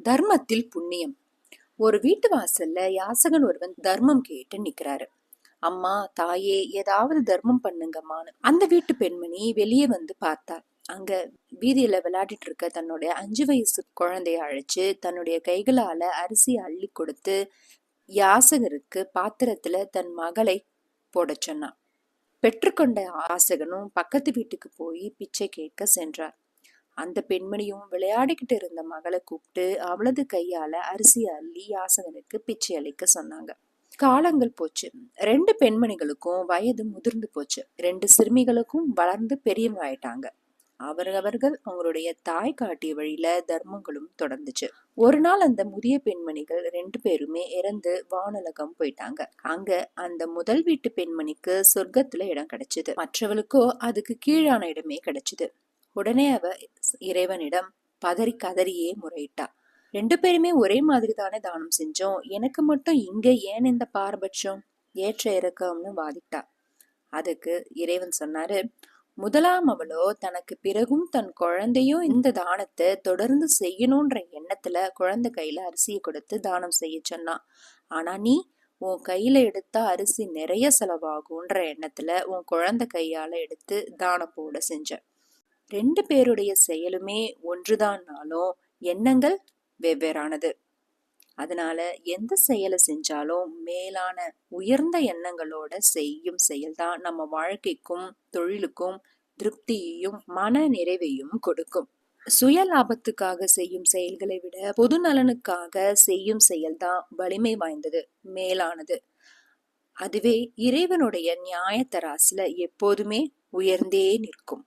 தர்மத்தில் புண்ணியம். ஒரு வீட்டு வாசல்ல யாசகன் ஒருவன் தர்மம் கேட்டு நிக்கிறாரு. அம்மா தாயே ஏதாவது தர்மம் பண்ணுங்கம்மான்னு. அந்த வீட்டு பெண்மணி வெளியே வந்து பார்த்தார் அங்க வீதியில விளையாடிட்டு இருக்க தன்னுடைய அஞ்சு வயசு குழந்தைய அழைச்சு தன்னுடைய கைகளால அரிசி அள்ளி கொடுத்து யாசகருக்கு பாத்திரத்துல தன் மகளை போட சொன்னான். பெற்றுக்கொண்ட யாசகனும் பக்கத்து வீட்டுக்கு போய் பிச்சை கேட்க சென்றார். அந்த பெண்மணியும் விளையாடிக்கிட்டு இருந்த மகளை கூப்பிட்டு அவளது கையால அரிசி அள்ளி யாசகனுக்கு பிச்சை அளிக்க சொன்னாங்க. காலங்கள் போச்சு. ரெண்டு பெண்மணிகளுக்கும் வயது முதிர்ந்து போச்சு. ரெண்டு சிறுமிகளுக்கும் வளர்ந்து பெரியவங்க ஆயிட்டாங்க. அவரவர்கள் அவங்களுடைய தாய் காட்டிய வழியில தர்மங்களும் தொடர்ந்துச்சு. ஒரு நாள் அந்த முதிய பெண்மணிகள் ரெண்டு பேருமே இறந்து வானுலகம் போயிட்டாங்க. அங்க அந்த முதல் வீட்டு பெண்மணிக்கு சொர்க்கத்துல இடம் கிடைச்சது. மற்றவளுக்கோ அதுக்கு கீழான இடமே கிடைச்சது. உடனே அவ இறைவனிடம் பதறி கதறியே முறையிட்டா. ரெண்டு பேருமே ஒரே மாதிரி தானே தானம் செஞ்சோம். எனக்கு மட்டும் இங்க ஏன் இந்த பாரபட்சம்? ஏற்ற இறக்கம்னு வாதிட்டா. அதுக்கு இறைவன் சொன்னாரு முதலாம் அவளோ தனக்கு பிறகும் தன் குழந்தையும் இந்த தானத்தை தொடர்ந்து செய்யணும்ன்ற எண்ணத்துல குழந்தை கையில அரிசியை கொடுத்து தானம் செய்ய சொன்னான் ஆனா நீ உன் கையில எடுத்தா அரிசி நிறைய செலவாகும்ன்ற எண்ணத்துல உன் குழந்தை கையால எடுத்து தானம் போட செஞ்ச. ரெண்டு பேருடைய செயலுமே ஒன்றுதான்னாலும் எண்ணங்கள் வெவ்வேறானது. அதனால எந்த செயலை செஞ்சாலும் மேலான உயர்ந்த எண்ணங்களோட செய்யும் செயல்தான் நம்ம வாழ்க்கைக்கும் தொழிலுக்கும் திருப்தியையும் மன நிறைவையும் கொடுக்கும். சுய லாபத்துக்காக செய்யும் செயல்களை விட பொது நலனுக்காக செய்யும் செயல்தான் வலிமை வாய்ந்தது மேலானது. அதுவே இறைவனுடைய நியாய எப்போதுமே உயர்ந்தே நிற்கும்.